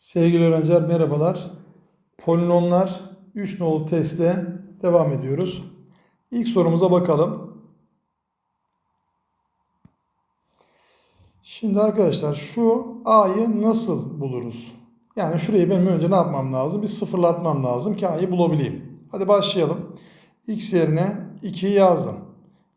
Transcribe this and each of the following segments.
Sevgili öğrenciler merhabalar. Polinomlar 3 nolu testte devam ediyoruz. İlk sorumuza bakalım. Şimdi arkadaşlar şu a'yı nasıl buluruz? Yani şurayı benim önce ne yapmam lazım? Bir sıfırlatmam lazım ki a'yı bulabileyim. Hadi başlayalım. x yerine 2'yi yazdım.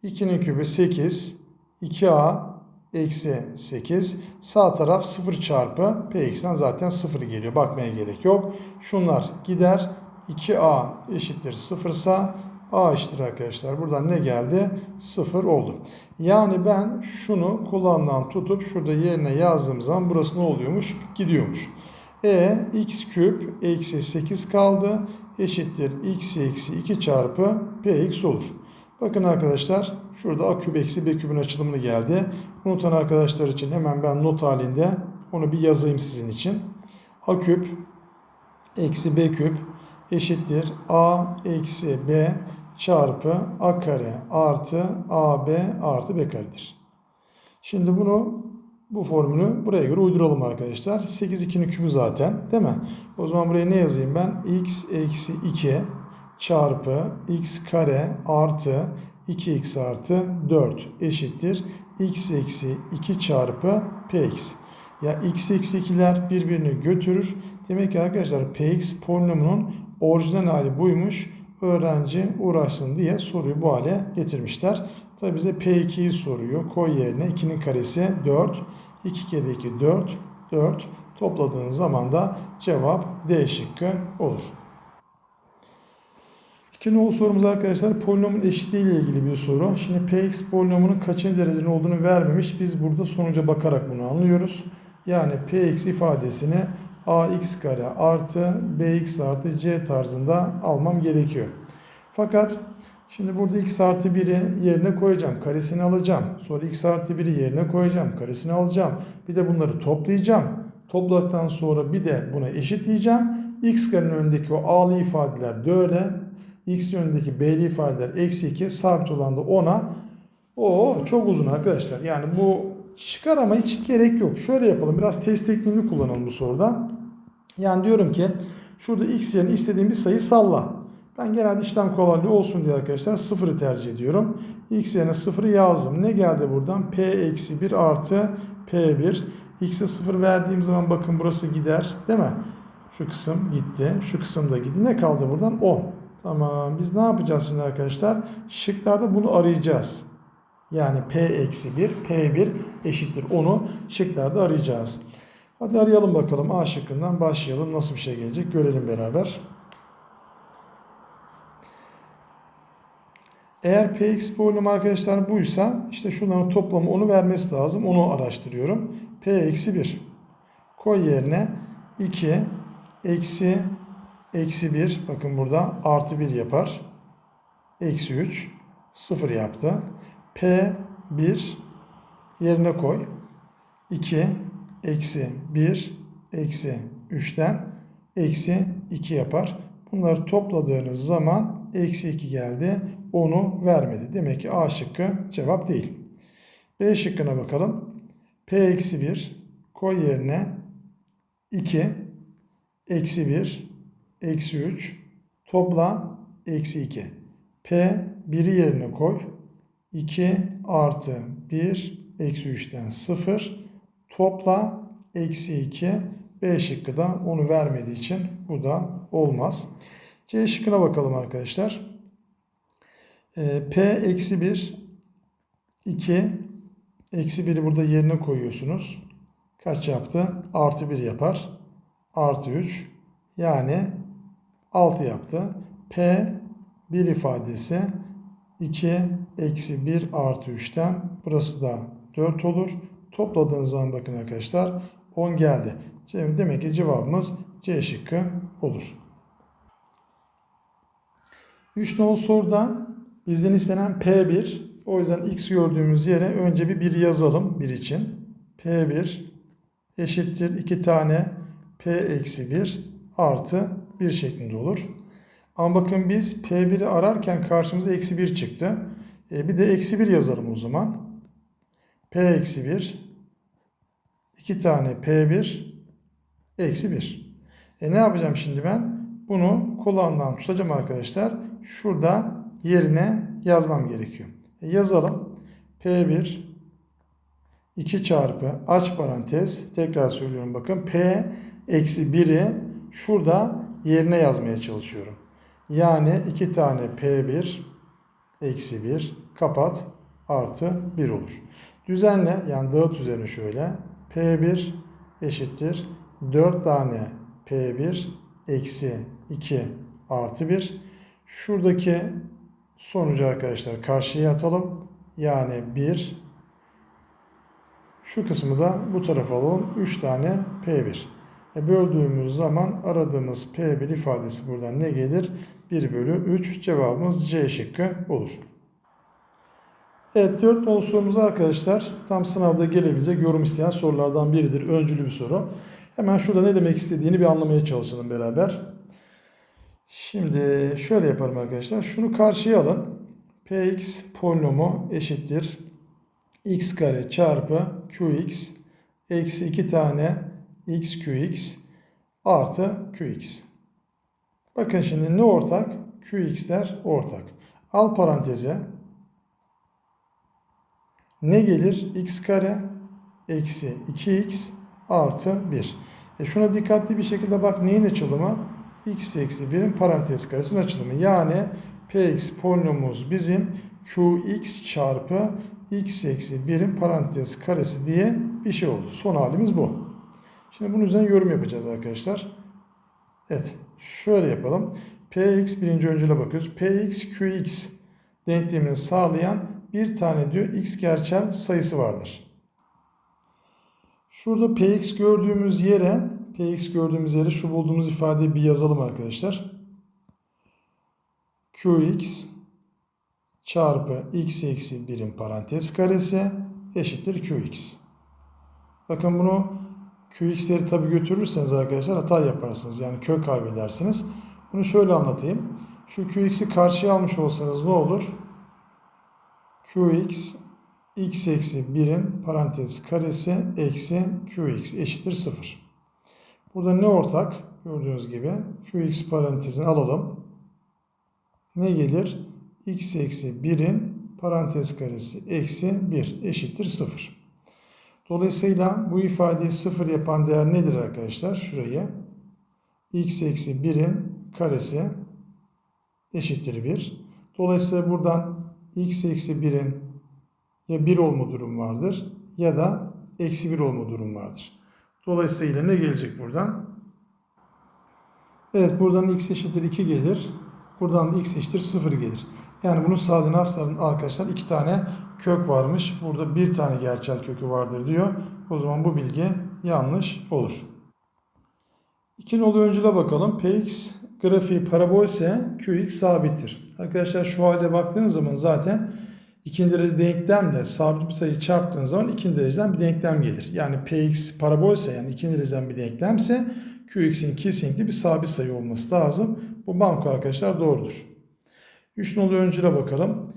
2'nin kübü 8. 2a eksi 8. Sağ taraf 0 çarpı px'den zaten 0 geliyor. Bakmaya gerek yok. Şunlar gider. 2a eşittir 0 ise a eşittir arkadaşlar. Buradan ne geldi? 0 oldu. Yani ben şunu kulağından tutup şurada yerine yazdığım zaman burası ne oluyormuş? Gidiyormuş. E x küp eksi 8 kaldı. Eşittir x eksi 2 çarpı px olur. Bakın arkadaşlar şurada a küp eksi b küpün açılımını geldi. Unutan arkadaşlar için hemen ben not halinde onu bir yazayım sizin için. a küp eksi b küp eşittir a eksi b çarpı a kare artı ab artı b karedir. Şimdi bunu bu formülü buraya göre uyduralım arkadaşlar. 8 2'nin kübü zaten değil mi? O zaman buraya ne yazayım ben? x eksi 2 çarpı x kare artı 2x artı 4 eşittir. x eksi 2 çarpı px. Ya x eksi 2'ler birbirini götürür. Demek ki arkadaşlar px polinomunun orijinal hali buymuş. Öğrenci uğraşsın diye soruyu bu hale getirmişler. Tabi bize P2'yi soruyor. Koy yerine 2'nin karesi 4. 2 kere 2 4. 4. Topladığınız zaman da cevap D şıkkı olur. Nolu sorumuz arkadaşlar polinomun eşitliği ile ilgili bir soru. Şimdi px polinomunun kaçıncı derecenin olduğunu vermemiş. Biz burada sonuca bakarak bunu anlıyoruz. Yani px ifadesini ax kare artı bx artı c tarzında almam gerekiyor. Fakat şimdi burada x artı 1'i yerine koyacağım. Karesini alacağım. Sonra x artı 1'i yerine koyacağım. Karesini alacağım. Bir de bunları toplayacağım. Topladıktan sonra bir de buna eşitleyeceğim. x karenin önündeki o a'lı ifadeler de öyle. X yönündeki b'li ifadeler eksi 2 sabit olan da 10'a. O çok uzun arkadaşlar. Yani bu çıkar ama hiç gerek yok. Şöyle yapalım. Biraz test tekniğini kullanalım bu soruda. Yani diyorum ki şurada x yerine istediğim bir sayı salla. Ben genelde işlem kolaylığı olsun diye arkadaşlar sıfırı tercih ediyorum. x yerine sıfırı yazdım. Ne geldi buradan? p eksi 1 artı p1. x'e sıfır verdiğim zaman bakın burası gider. Değil mi? Şu kısım gitti. Şu kısım da gitti. Ne kaldı buradan? 10. Tamam. Biz ne yapacağız şimdi arkadaşlar? Şıklarda bunu arayacağız. Yani p eksi 1, p1 eşittir 10'u şıklarda arayacağız. Hadi arayalım bakalım. A şıkkından başlayalım. Nasıl bir şey gelecek görelim beraber. Eğer px polinom arkadaşlar buysa işte şunların toplamı onu vermesi lazım. Onu araştırıyorum. p eksi 1. Koy yerine 2 eksi eksi 1 bakın burada artı 1 yapar. Eksi 3 0 yaptı. p 1 yerine koy. 2 eksi 1 eksi 3'ten eksi 2 yapar. Bunları topladığınız zaman eksi 2 geldi. Onu vermedi. Demek ki A şıkkı cevap değil. B şıkkına bakalım. P eksi 1 koy yerine 2 eksi 1 eksi 3 topla eksi 2. P 1'i yerine koy. 2 artı 1 eksi 3'ten 0 topla eksi 2 B şıkkı da onu vermediği için bu da olmaz. C şıkkına bakalım arkadaşlar. Ee, P eksi 1 2 eksi 1'i burada yerine koyuyorsunuz. Kaç yaptı? Artı 1 yapar. Artı 3 yani 6 yaptı. P 1 ifadesi 2 eksi 1 artı 3'ten burası da 4 olur. Topladığınız zaman bakın arkadaşlar 10 geldi. Demek ki cevabımız C şıkkı olur. 3 nol sorudan bizden istenen P1. O yüzden X gördüğümüz yere önce bir 1 yazalım 1 için. P1 eşittir 2 tane P eksi 1 artı 1 şeklinde olur. Ama bakın biz P1'i ararken karşımıza eksi 1 çıktı. E bir de eksi 1 yazalım o zaman. P eksi 1 2 tane P1 Eksi 1. E ne yapacağım şimdi ben? Bunu kulağından tutacağım arkadaşlar. Şurada yerine yazmam gerekiyor. E yazalım. P1 2 çarpı aç parantez tekrar söylüyorum bakın P eksi 1'i şurada yerine yazmaya çalışıyorum. Yani 2 tane P1 eksi 1 kapat artı 1 olur. Düzenle yani dağıt üzerine şöyle P1 eşittir 4 tane P1 eksi 2 artı 1. Şuradaki sonucu arkadaşlar karşıya atalım. Yani 1 şu kısmı da bu tarafa alalım. 3 tane P1. E böldüğümüz zaman aradığımız P1 ifadesi buradan ne gelir? 1 bölü 3 cevabımız C şıkkı olur. Evet 4 nolu sorumuz arkadaşlar tam sınavda gelebilecek yorum isteyen sorulardan biridir. Öncülü bir soru. Hemen şurada ne demek istediğini bir anlamaya çalışalım beraber. Şimdi şöyle yapalım arkadaşlar. Şunu karşıya alın. Px polinomu eşittir. x kare çarpı qx eksi 2 tane x qx artı qx. Bakın şimdi ne ortak? qx'ler ortak. Al paranteze. Ne gelir? x kare eksi 2x artı 1. E şuna dikkatli bir şekilde bak neyin açılımı? x eksi 1'in parantez karesinin açılımı. Yani px polinomumuz bizim qx çarpı x eksi 1'in parantez karesi diye bir şey oldu. Son halimiz bu. Şimdi bunun üzerine yorum yapacağız arkadaşlar. Evet. Şöyle yapalım. px birinci öncüle bakıyoruz. px qx denklemini sağlayan bir tane diyor x gerçel sayısı vardır. Şurada px gördüğümüz yere px gördüğümüz yere şu bulduğumuz ifadeyi bir yazalım arkadaşlar. qx çarpı x eksi 1'in parantez karesi eşittir qx. Bakın bunu qx'leri tabi götürürseniz arkadaşlar hata yaparsınız. Yani kök kaybedersiniz. Bunu şöyle anlatayım. Şu qx'i karşıya almış olsanız ne olur? qx x eksi 1'in parantez karesi eksi qx eşittir 0. Burada ne ortak? Gördüğünüz gibi qx parantezini alalım. Ne gelir? x eksi 1'in parantez karesi eksi 1 eşittir 0. Dolayısıyla bu ifadeyi 0 yapan değer nedir arkadaşlar? Şurayı x eksi 1'in karesi eşittir 1. Dolayısıyla buradan x eksi 1'in ya 1 olma durum vardır ya da eksi 1 olma durum vardır. Dolayısıyla ne gelecek buradan? Evet buradan x eşittir 2 gelir. Buradan da x eşittir 0 gelir. Yani bunun sağlayan asların arkadaşlar iki tane kök varmış. Burada bir tane gerçel kökü vardır diyor. O zaman bu bilgi yanlış olur. İki nolu öncüle bakalım. Px grafiği parabol ise Qx sabittir. Arkadaşlar şu halde baktığınız zaman zaten ikinci derece denklemle sabit bir sayı çarptığınız zaman ikinci dereceden bir denklem gelir. Yani Px parabol ise yani ikinci dereceden bir denklemse Qx'in kesinlikle bir sabit sayı olması lazım. Bu banko arkadaşlar doğrudur. 3 nolu öncüle bakalım.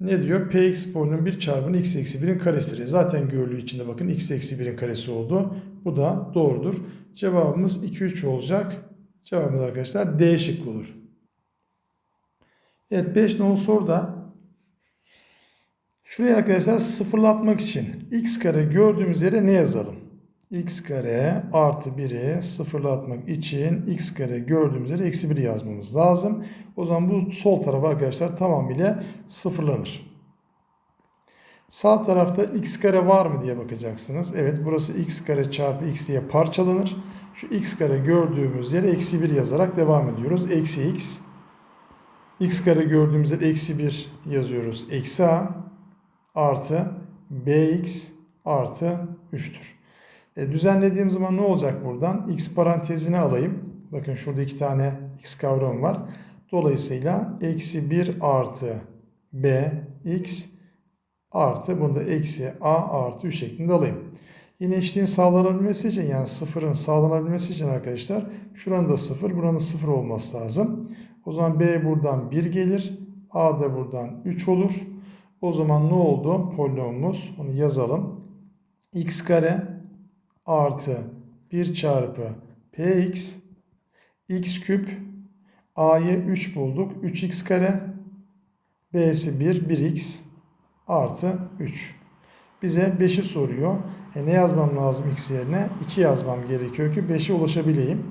Ne diyor? Px polinomun 1 çarpı x eksi 1'in karesidir. Zaten görülüğü içinde bakın x eksi 1'in karesi oldu. Bu da doğrudur. Cevabımız 2 3 olacak. Cevabımız arkadaşlar D şıkkı olur. Evet 5 nolu soruda şuraya arkadaşlar sıfırlatmak için x kare gördüğümüz yere ne yazalım? X kare artı 1'i sıfırlatmak için x kare gördüğümüz yere eksi 1 yazmamız lazım. O zaman bu sol taraf arkadaşlar tamamıyla sıfırlanır. Sağ tarafta x kare var mı diye bakacaksınız. Evet burası x kare çarpı x diye parçalanır. Şu x kare gördüğümüz yere eksi 1 yazarak devam ediyoruz. Eksi x. x kare gördüğümüz yere eksi 1 yazıyoruz. Eksi a artı bx artı 3'tür. E, düzenlediğim zaman ne olacak buradan? X parantezini alayım. Bakın şurada iki tane X kavramı var. Dolayısıyla eksi 1 artı B X artı bunu da eksi A artı 3 şeklinde alayım. Yine eşliğin sağlanabilmesi için yani sıfırın sağlanabilmesi için arkadaşlar şuranın da sıfır buranın sıfır olması lazım. O zaman B buradan 1 gelir. A da buradan 3 olur. O zaman ne oldu? Polinomumuz onu yazalım. X kare artı 1 çarpı px x küp a'yı 3 bulduk. 3x kare b'si 1 1x artı 3. Bize 5'i soruyor. E ne yazmam lazım x yerine? 2 yazmam gerekiyor ki 5'e ulaşabileyim.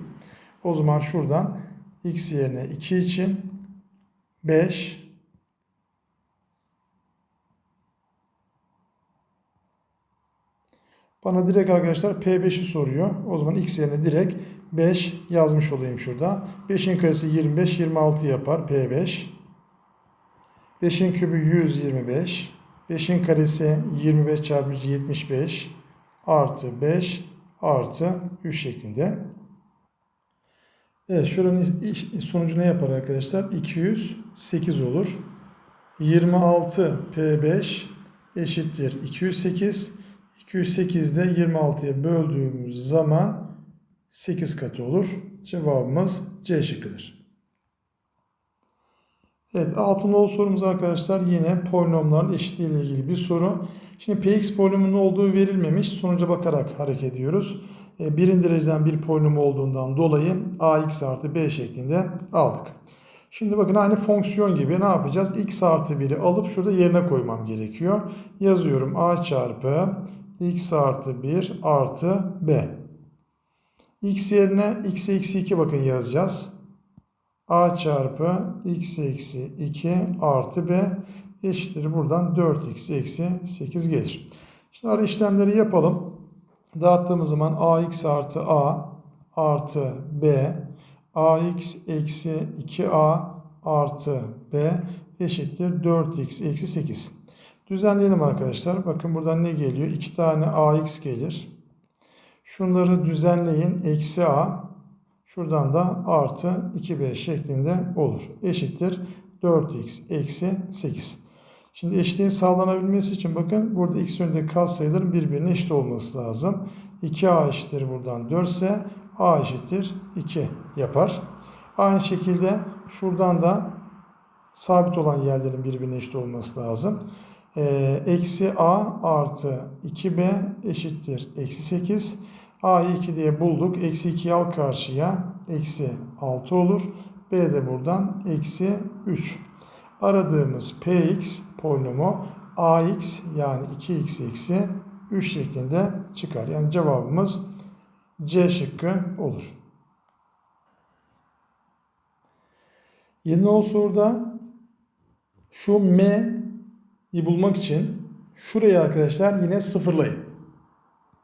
O zaman şuradan x yerine 2 için 5 Bana direkt arkadaşlar P5'i soruyor. O zaman x yerine direkt 5 yazmış olayım şurada. 5'in karesi 25, 26 yapar P5. 5'in kübü 125. 5'in karesi 25 çarpı 75 artı 5 artı 3 şeklinde. Evet şuranın sonucu ne yapar arkadaşlar? 208 olur. 26 P5 eşittir 208. 208 de 26'ya böldüğümüz zaman 8 katı olur. Cevabımız C şıkkıdır. Evet, altın nolu sorumuz arkadaşlar yine polinomların eşitliği ile ilgili bir soru. Şimdi px polinomunun olduğu verilmemiş. Sonuca bakarak hareket ediyoruz. E, Birinci dereceden bir polinom olduğundan dolayı ax artı b şeklinde aldık. Şimdi bakın aynı fonksiyon gibi ne yapacağız? x artı 1'i alıp şurada yerine koymam gerekiyor. Yazıyorum a çarpı x artı 1 artı b. x yerine x eksi 2 bakın yazacağız a çarpı x eksi 2 artı b eşittir. Buradan 4x eksi 8 gelir. Şimdi ara işlemleri yapalım. Dağıttığımız zaman ax artı a artı b ax eksi 2a artı b eşittir 4x eksi 8. Düzenleyelim arkadaşlar. Bakın buradan ne geliyor? 2 tane ax gelir. Şunları düzenleyin. Eksi a Şuradan da artı 2b şeklinde olur. Eşittir 4x eksi 8. Şimdi eşitliğin sağlanabilmesi için bakın burada x yönünde katsayıların birbirine eşit olması lazım. 2a eşittir buradan 4 ise a eşittir 2 yapar. Aynı şekilde şuradan da sabit olan yerlerin birbirine eşit olması lazım. Ee, eksi a artı 2b eşittir eksi 8. A'yı 2 diye bulduk. Eksi 2'yi al karşıya. Eksi 6 olur. B de buradan eksi 3. Aradığımız Px polinomu Ax yani 2x eksi 3 şeklinde çıkar. Yani cevabımız C şıkkı olur. Yeni o soruda şu m'yi bulmak için şurayı arkadaşlar yine sıfırlayın.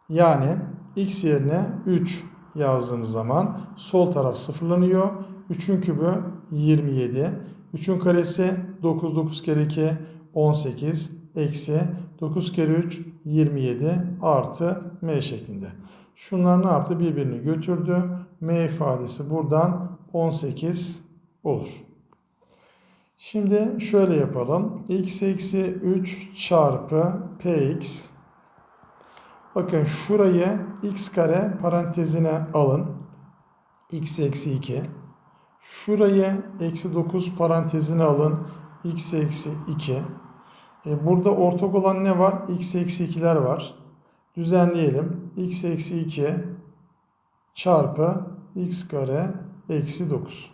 Yani x yerine 3 yazdığımız zaman sol taraf sıfırlanıyor. 3'ün kübü 27. 3'ün karesi 9, 9 kere 2 18 eksi 9 kere 3 27 artı m şeklinde. Şunlar ne yaptı? Birbirini götürdü. m ifadesi buradan 18 olur. Şimdi şöyle yapalım. x eksi 3 çarpı px Bakın şurayı x kare parantezine alın. x eksi 2. Şurayı eksi 9 parantezine alın. x eksi 2. E burada ortak olan ne var? x eksi 2'ler var. Düzenleyelim. x eksi 2 çarpı x kare eksi 9.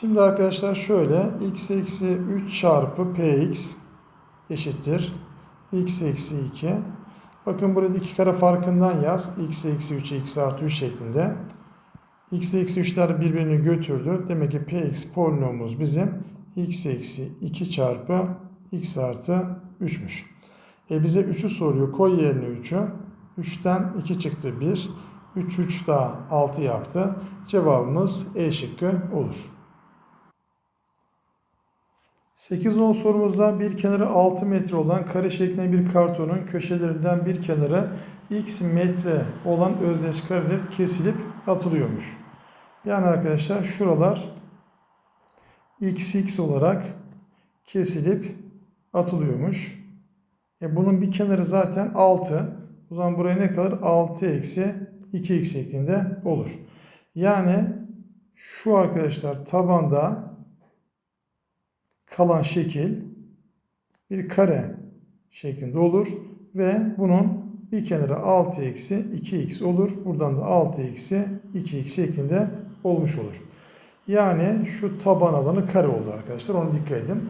Şimdi arkadaşlar şöyle x eksi 3 çarpı px eşittir. x eksi 2. Bakın burada iki kare farkından yaz. x eksi 3 x artı 3 şeklinde. x eksi 3'ler birbirini götürdü. Demek ki px polinomumuz bizim x eksi 2 çarpı x artı 3'müş. E bize 3'ü soruyor. Koy yerine 3'ü. 3'ten 2 çıktı 1. 3 3 daha 6 yaptı. Cevabımız E şıkkı olur. 8-10 sorumuzda bir kenarı 6 metre olan kare şeklinde bir kartonun köşelerinden bir kenarı x metre olan özdeş kareler kesilip atılıyormuş. Yani arkadaşlar şuralar xx olarak kesilip atılıyormuş. E bunun bir kenarı zaten 6. O zaman buraya ne kalır? 6 eksi 2x şeklinde olur. Yani şu arkadaşlar tabanda kalan şekil bir kare şeklinde olur ve bunun Bir kenara 6 eksi 2x olur. Buradan da 6 eksi 2x şeklinde olmuş olur. Yani şu taban alanı kare oldu arkadaşlar. Onu dikkat edin.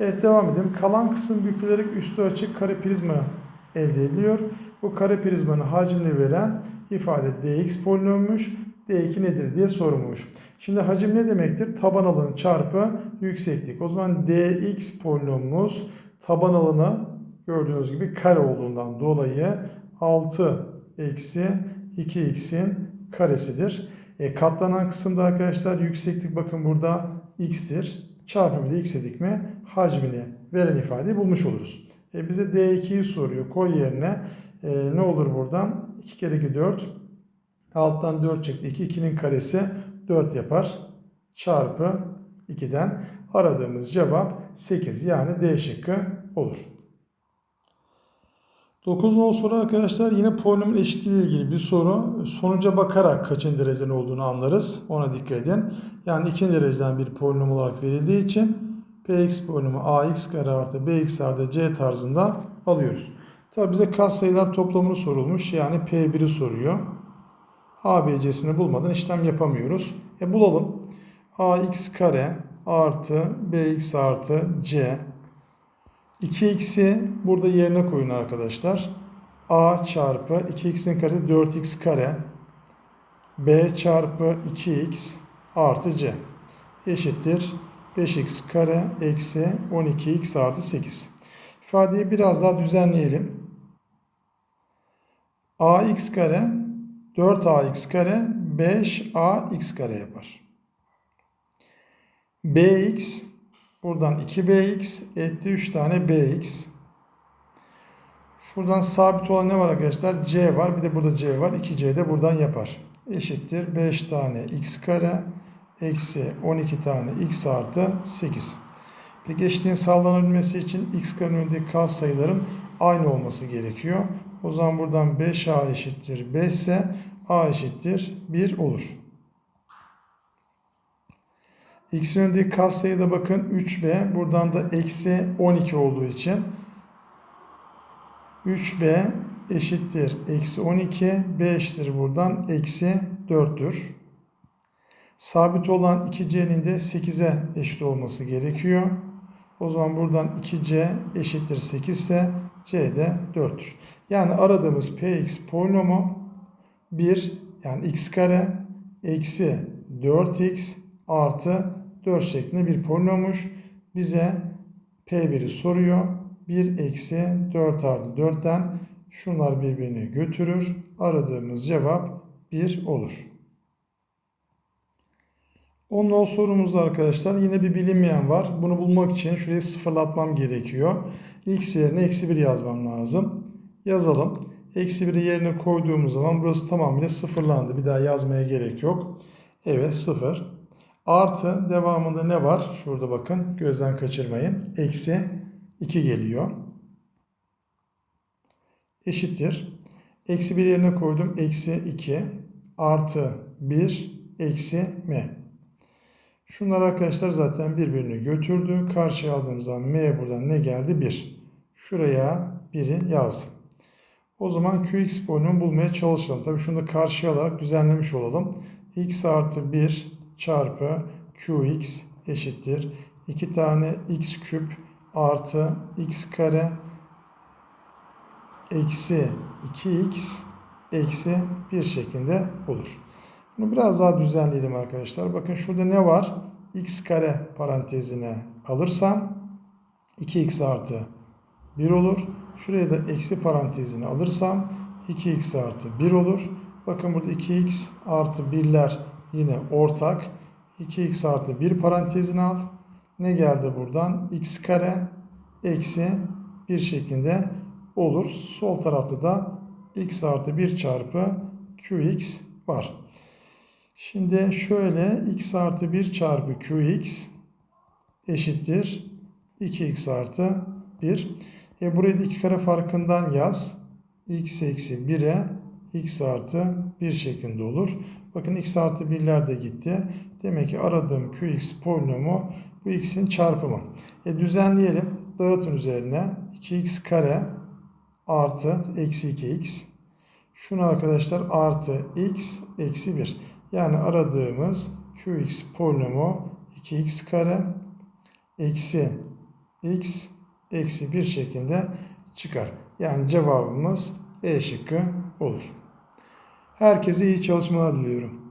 Evet devam edelim. Kalan kısım bükülerek üstü açık kare prizma elde ediliyor. Bu kare prizmanın hacmini veren ifade dx polinommuş. D2 nedir diye sorulmuş. Şimdi hacim ne demektir? Taban alanı çarpı yükseklik. O zaman dx polinomumuz taban alanı gördüğünüz gibi kare olduğundan dolayı 6 eksi 2x'in karesidir. E, katlanan kısımda arkadaşlar yükseklik bakın burada x'tir. Çarpı bir de x dedik mi hacmini veren ifadeyi bulmuş oluruz. E, bize d2'yi soruyor. Koy yerine e, ne olur buradan? 2 kere 2 4. Alttan 4 çıktı. 2 2'nin karesi 4 yapar. Çarpı 2'den aradığımız cevap 8 yani D şıkkı olur. 9 nol soru arkadaşlar yine polinomun eşitliği ile ilgili bir soru. Sonuca bakarak kaçın dereceden olduğunu anlarız. Ona dikkat edin. Yani ikinci dereceden bir polinom olarak verildiği için px polinomu ax kare artı bx artı c tarzında alıyoruz. Tabi bize katsayılar toplamını sorulmuş. Yani p1'i soruyor. A, b, c'sini bulmadan işlem yapamıyoruz. E bulalım. ax kare artı bx artı c 2x'i burada yerine koyun arkadaşlar. a çarpı 2x'in karesi 4x kare b çarpı 2x artı c eşittir 5x kare eksi 12x artı 8. İfadeyi biraz daha düzenleyelim. ax kare 4ax kare 5ax kare yapar. bx buradan 2bx etti 3 tane bx. Şuradan sabit olan ne var arkadaşlar? c var. Bir de burada c var. 2c de buradan yapar. Eşittir 5 tane x kare eksi 12 tane x artı 8. Peki eşitliğin sağlanabilmesi için x karenin önündeki kas sayıların aynı olması gerekiyor. O zaman buradan 5a eşittir 5 ise a eşittir 1 olur. X'in önündeki kas sayıda bakın 3b. Buradan da eksi 12 olduğu için 3b eşittir eksi 12. b eşittir buradan eksi 4'tür. Sabit olan 2c'nin de 8'e eşit olması gerekiyor. O zaman buradan 2c eşittir 8 ise c de 4'tür. Yani aradığımız px polinomu 1 yani x kare eksi 4x artı 4 şeklinde bir polinommuş. Bize P1'i soruyor. 1 eksi 4 artı 4'ten şunlar birbirini götürür. Aradığımız cevap 1 olur. Onun o sorumuzda arkadaşlar yine bir bilinmeyen var. Bunu bulmak için şurayı sıfırlatmam gerekiyor. X yerine eksi 1 yazmam lazım. Yazalım. Eksi 1'i yerine koyduğumuz zaman burası tamamıyla sıfırlandı. Bir daha yazmaya gerek yok. Evet sıfır. Artı devamında ne var? Şurada bakın gözden kaçırmayın. Eksi 2 geliyor. Eşittir. Eksi 1 yerine koydum. Eksi 2 artı 1 eksi m. Şunlar arkadaşlar zaten birbirini götürdü. Karşıya aldığımız zaman m buradan ne geldi? 1. Şuraya 1'i yazdım. O zaman qx polinomu bulmaya çalışalım. Tabii şunu da karşıya alarak düzenlemiş olalım. x artı 1 çarpı qx eşittir. 2 tane x küp artı x kare eksi 2x eksi 1 şeklinde olur. Bunu biraz daha düzenleyelim arkadaşlar. Bakın şurada ne var? x kare parantezine alırsam 2x artı 1 olur. Şuraya da eksi parantezini alırsam 2x artı 1 olur. Bakın burada 2x artı 1'ler yine ortak. 2x artı 1 parantezini al. Ne geldi buradan? x kare eksi 1 şeklinde olur. Sol tarafta da x artı 1 çarpı qx var. Şimdi şöyle x artı 1 çarpı qx eşittir 2x artı 1. E burayı da iki kare farkından yaz. x eksi 1'e x artı 1 şeklinde olur. Bakın x artı 1'ler de gitti. Demek ki aradığım qx polinomu bu x'in çarpımı. E düzenleyelim. Dağıtın üzerine 2x kare artı eksi 2x. Şunu arkadaşlar artı x eksi 1. Yani aradığımız qx polinomu 2x kare eksi x eksi 1 şeklinde çıkar. Yani cevabımız E şıkkı olur. Herkese iyi çalışmalar diliyorum.